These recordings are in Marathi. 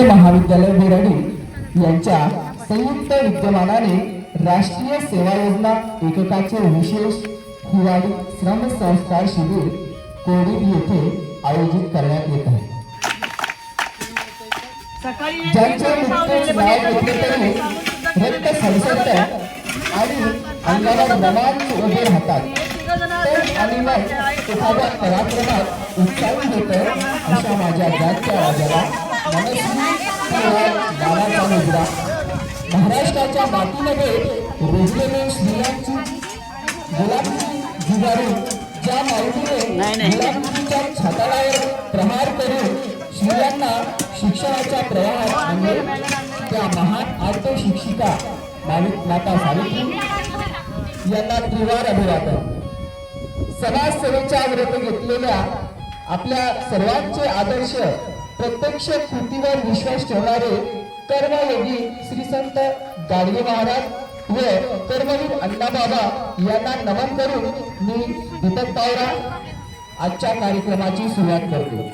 वाणिज्य महाविद्यालय बोराडी यांच्या संयुक्त विद्यमानाने राष्ट्रीय सेवा योजना एककाचे विशेष हिवाळी श्रम संस्कार शिबिर कोविड येथे आयोजित करण्यात येत आहे ज्यांच्या रक्त आणि अंगाला रोमांच उभे राहतात तर आणि मग एखाद्या पराक्रमात उत्साही होतं अशा माझ्या जातच्या आवाजाला महाराष्ट्राच्या मातीमध्ये रुजलेले स्त्रियांची गुलाबी जुगारी ज्या माऊलीने गुलाबीच्या छाताडावर प्रहार करून स्त्रियांना शिक्षणाच्या प्रवाहात आणले त्या महान आर्त शिक्षिका माणिक माता सावित्री यांना त्रिवार अभिवादन. समाजसेवेच्या व्रत घेतलेल्या आपल्या सर्वांचे आदर्श प्रत्यक्ष कृतीवर विश्वास ठेवणारे कर्मयोगी श्री संत गाडगे महाराज व कर्मवीर अण्णाबाबा यांना नमन करून मी दीपक पावरा आजच्या कार्यक्रमाची सुरुवात करतो.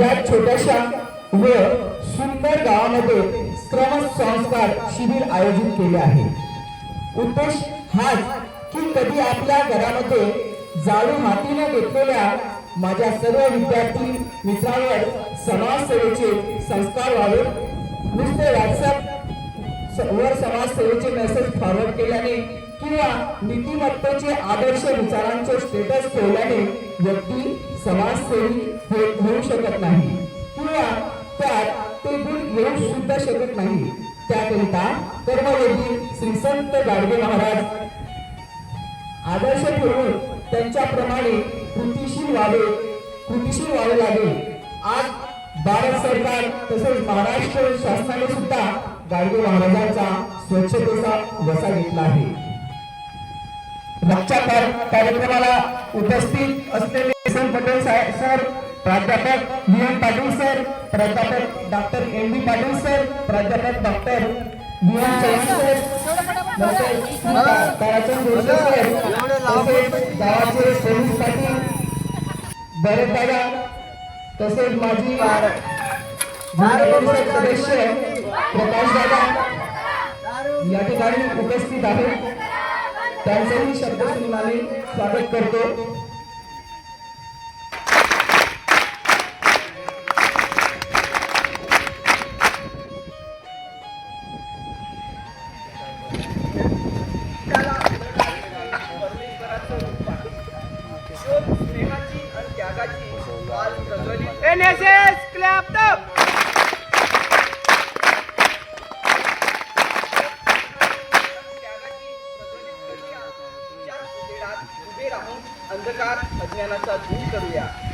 या छोट्याशा व सुंदर गावामध्ये श्रम संस्कार शिबिर आयोजित केले आहे. उद्देश हाच की कधी आपल्या घरामध्ये जाळू हातीने घेतलेल्या माझ्या सर्व विद्यार्थी मित्रांवर समाजसेवेचे संस्कार व्हावे नुसते व्हॉट्सअप वर समाजसेवेचे मेसेज फॉरवर्ड केल्याने किंवा नीतिमत्तेचे आदर्श विचारांचे स्टेटस ठेवल्याने व्यक्ती समाजसेवी होऊ शकत नाही. किंवा त्यात ते गुण घेऊ सुद्धा शकत नाही. त्याकरिता कर्मयोगी श्री संत गाडगे महाराज आदर्श ठेवून त्यांच्याप्रमाणे कृतीशील व्हावे कृतीशील व्हावे लागेल. आज भारत सरकार तसेच महाराष्ट्र शासनाने सुद्धा गाडगे महाराजांचा स्वच्छतेचा वसा घेतला आहे. मागच्या कार्यक्रमाला उपस्थित असलेले सर पटेल साहेब सर प्राध्यापक व्ही एम पाटील सर प्राध्यापक doctor M B Patil sir प्राध्यापक doctor V M Chavan sir Tarachand तसेच गावाचे पोलीस पाटील भरत दादा तसेच माझी जिल्हा परिषद सदस्य प्रकाश दादा या ठिकाणी उपस्थित आहेत. त्यांचंही शब्दसन्माने स्वागत करतो. अज्ञानाचा दूर करूया.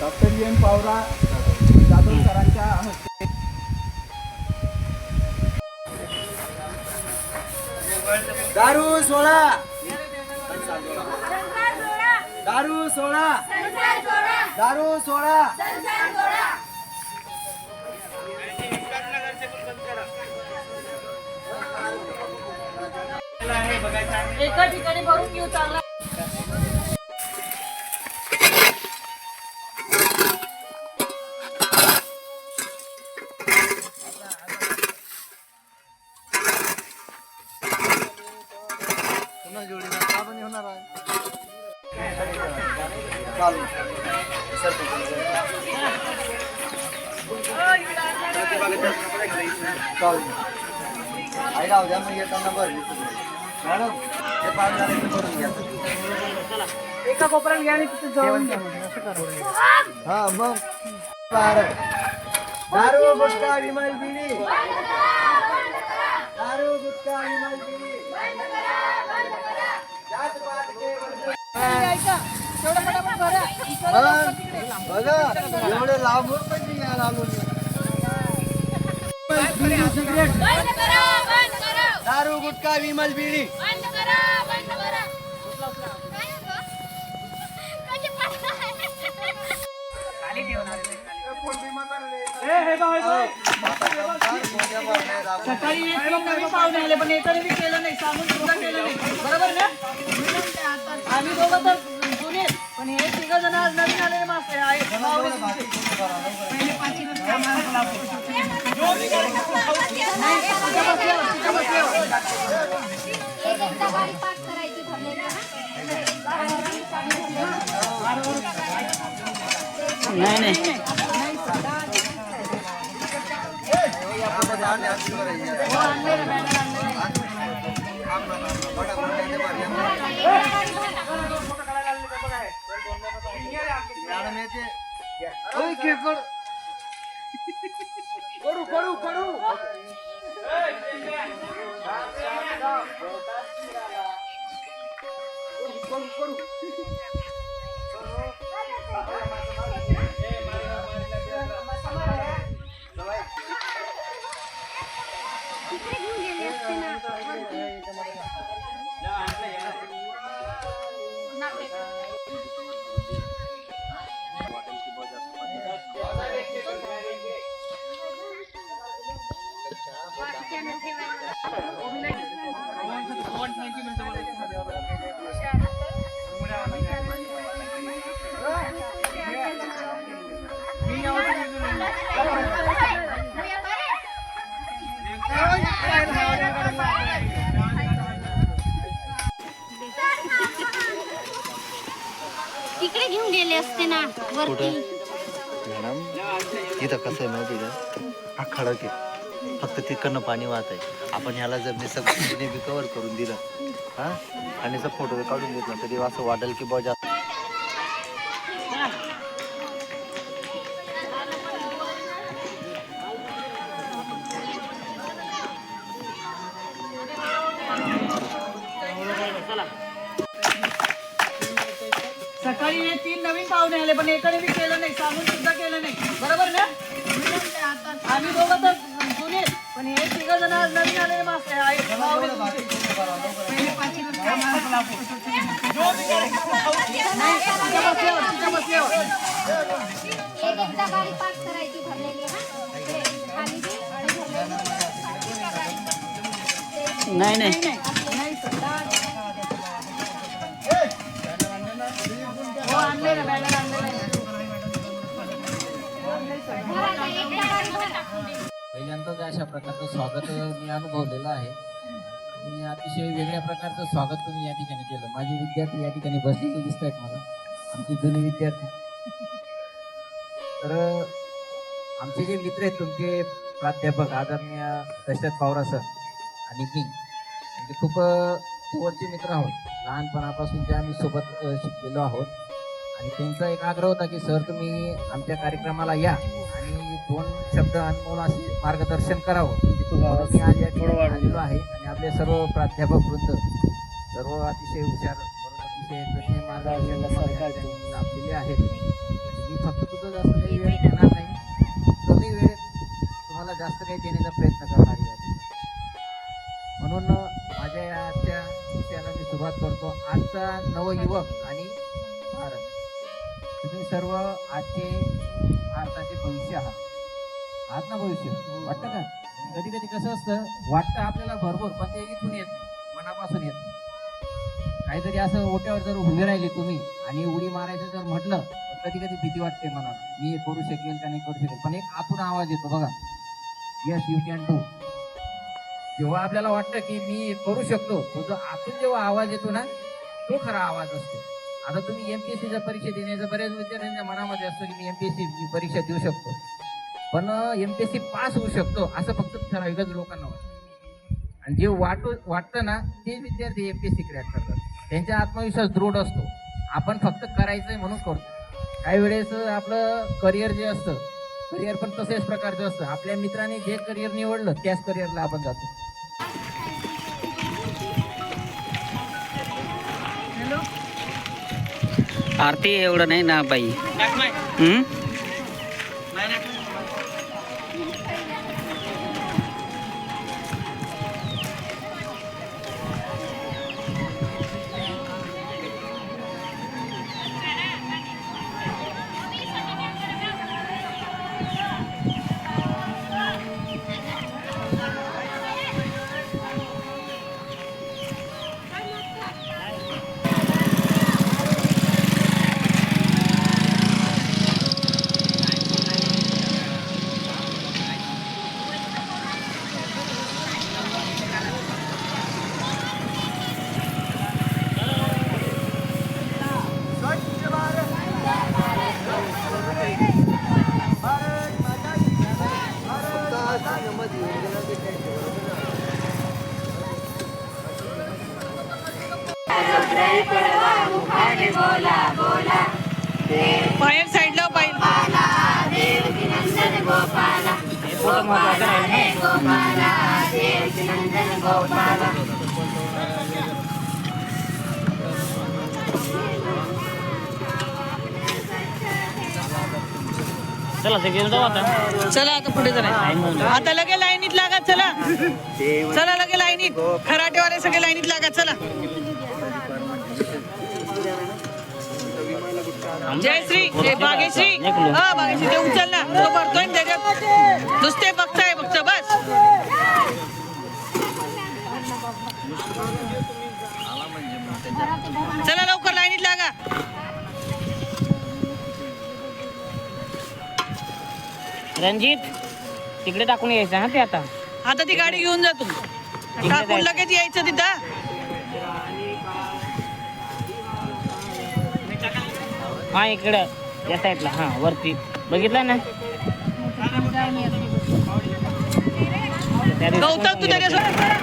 डॉक्टर जी एम पावरा दारू सोळा दारू सोळा दारू सोळा एका ठिकाणी भरून घेऊ चांगला. आई राहू द्या मग येताना बरं मॅडम ते पाच झाले की करून घ्या. एका कोपऱ्यात घ्या आणि तिथे द्या करा. हा मग. दारू गुटखा विमल बिडी. दारू गुटखा विमल बिडी. बघा एवढे लांबून आलो दारू गुटखा विमल बिडी. बंद करा बंद करा. काय गं? कशी पाहताय? सकाळी एक तीन नवीन पाहुणे आले पण एकाने बी केलं नाही सांगून सुद्धा केलं नाही. बरोबर ना? आम्ही दोघं तर पण हे तिघ जण आज नवीन आलेले मासे आहेत पाहुणे तुमचे. नाही, तिथं ભાઈ કે કર. કરું કરું કરું કરું કરું असते ना वरती. मॅडम तिथं कसं आहे माहिती का? हा खडक आहे. फक्त तिकडनं पाणी वाहत आहे. आपण ह्याला जर निसर्ग बी कव्हर करून दिलं हा? आणि जर फोटो काढून घेतला तरी असं वाटेल की बॉ जास्त आम्ही दोघं तर जुने पण हे तिघ जण आज नवीन आलेले मासे आहेत पाहुणे तुमचे. नाही, तिथं बसल्यावर, तिथं बसल्यावर. एक एकदा गाडी पास करायची भरलेली हा. इकडे खाली बी आणि भरलेली. नाही नाही हो आणले ना बॅनर आणले पहिल्यांदाच अशा प्रकारचं स्वागत मी अनुभवलेलं आहे. आणि अतिशय वेगळ्या प्रकारचं स्वागत तुम्ही या ठिकाणी केलं. माझे विद्यार्थी या ठिकाणी बसलेले दिसत आहेत मला. आमचे जुने विद्यार्थी. तर आमचे जे मित्र आहेत तुमचे प्राध्यापक आदरणीय दशरथ पवार सर आणि किंग म्हणजे खूप जवळचे मित्र आहोत. लहानपणापासून ते आम्ही सोबत शिकलेलो आहोत. आणि त्यांचा एक आग्रह होता की सर तुम्ही आमच्या कार्यक्रमाला या आणि दोन शब्द अनमोल असे मार्गदर्शन करावं. म्हणून मी आज या ठिकाणी आलेलो आहे आणि आपले सर्व प्राध्यापक वृंद सर्व अतिशय हुशार अतिशय प्रज्ञ मार्गदर्शन लाभलेले आहेत. मी फक्त तुझं जास्त काही वेळ घेणार नाही. कमी वेळेत तुम्हाला जास्त काही देण्याचा प्रयत्न करणार आहे. म्हणून माझ्या आजच्या विषयाला मी सुरुवात करतो. आजचा नवयुवक आणि भारत. तुम्ही सर्व आजचे भारताचे भविष्य आहात. आहात ना भविष्य? वाटतं का? कधी कधी कसं असतं वाटतं आपल्याला भरपूर पण ते इथून येत मनापासून येत. काहीतरी असं ओट्यावर जर उभे राहिले तुम्ही आणि उडी मारायचं जर म्हटलं तर कधी कधी भीती वाटते मनात मी हे करू शकेल का नाही करू शकेल पण एक आतून आवाज येतो बघा. येस यू कॅन डू जेव्हा आपल्याला वाटतं की मी हे करू शकतो तो जो आतून जेव्हा आवाज येतो ना तो खरा आवाज असतो. आता तुम्ही एमपीएससीच्या परीक्षा देण्याचा बऱ्याच विद्यार्थ्यांच्या मनामध्ये असतो की मी एमपीएससी परीक्षा देऊ शकतो. पण एमपीएससी पास होऊ शकतो असं फक्त ठराविकच लोकांना वाटतं. आणि जे वाटू वाटतं ना ते विद्यार्थी एमपीएससी क्रॅक करतात. त्यांचा आत्मविश्वास दृढ असतो. आपण फक्त करायचंय म्हणून करतो. काही वेळेस आपलं करिअर जे असतं करिअर पण तसेच प्रकारचं असतं. आपल्या मित्राने जे करिअर निवडलं त्याच करिअरला आपण जातो. आरती एवढं नाही ना बाई. बाहेर साईडला पाहिजे चला ते गेलो जाऊ आता. चला आता पुढे चला आता लगे लाईनीत लागा चला. चला लगे लाईनीत. खराटेवाले सगळे लाईनीत लागा चला. जयश्री हे बागेश्री. हा बागेश्री ते उचल ना. तो भरतोय ना त्याच्यात. नुसते बघताय फक्त बस. चला लवकर लाईनीत लागा. रणजित तिकडे टाकून यायचं हा ते आता. आता ती गाडी घेऊन जा तू. टाकून लगेच यायचं तिथं. हा इकडं. या साईडला हा वरती. बघितलं ना? गौतम तू त्याच्यासोबत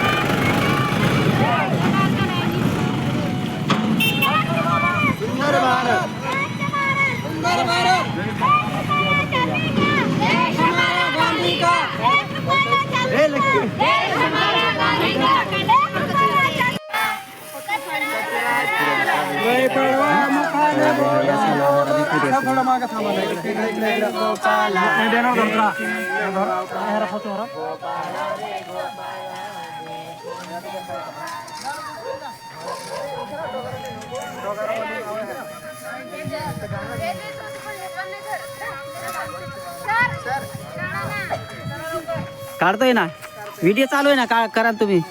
काढतोय ना व्हिडिओ चालू आहे ना का करा तुम्ही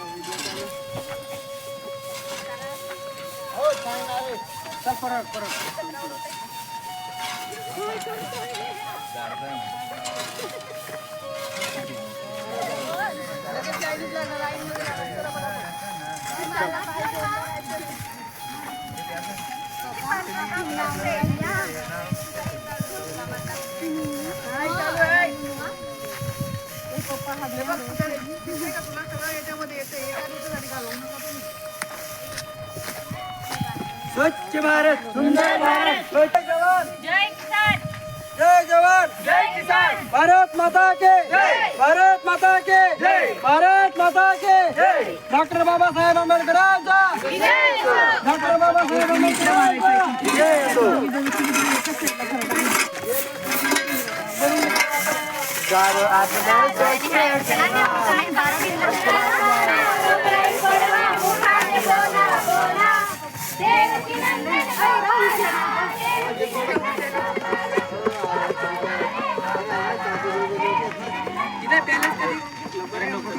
स्वच्छ भारत सुंदर भारत स्वच्छ जवान. जय किसान. जय जवान। जय किसान। भारत माता के। जय। भारत माता के। जय। भारत माता के। जय। डॉक्टर बाबासाहेब आंबेडकरांचा। डॉक्टर बाबासाहेब आंबेडकरांचा जय असो. जय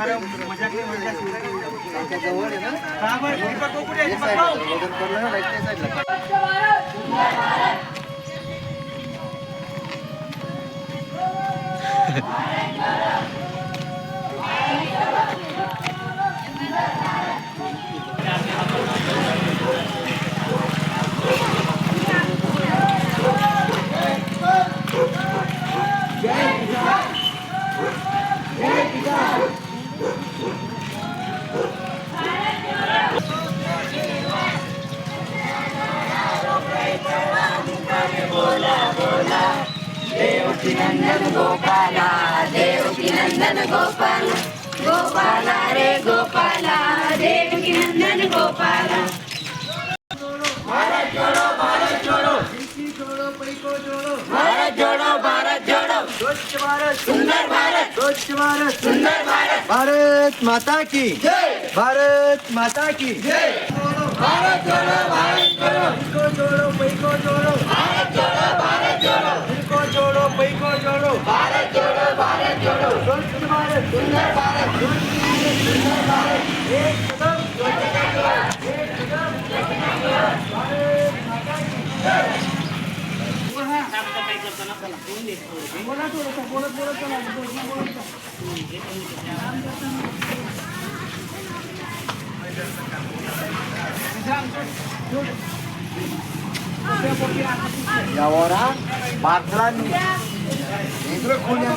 या साईडला जर वजन पडलं ना right त्या साईडला भारत माता की। जय। भारत माता की। जय। भारत जोड़ो भारत जोड़ो। इनको जोड़ो पैको जोड़ो। भारत जोड़ो भारत जोड़ो। इनको जोड़ो पैको जोड़ो। भारत जोड़ो भारत जोड़ो। स्वच्छ भारत। सुंदर भारत। सुंदर भारत। एक कदम। एक कदम। भारत माता की। जय। बोला थोडंसं बोलत बोलत चला बोलत चला Y ahora, Batran, dentro de Julián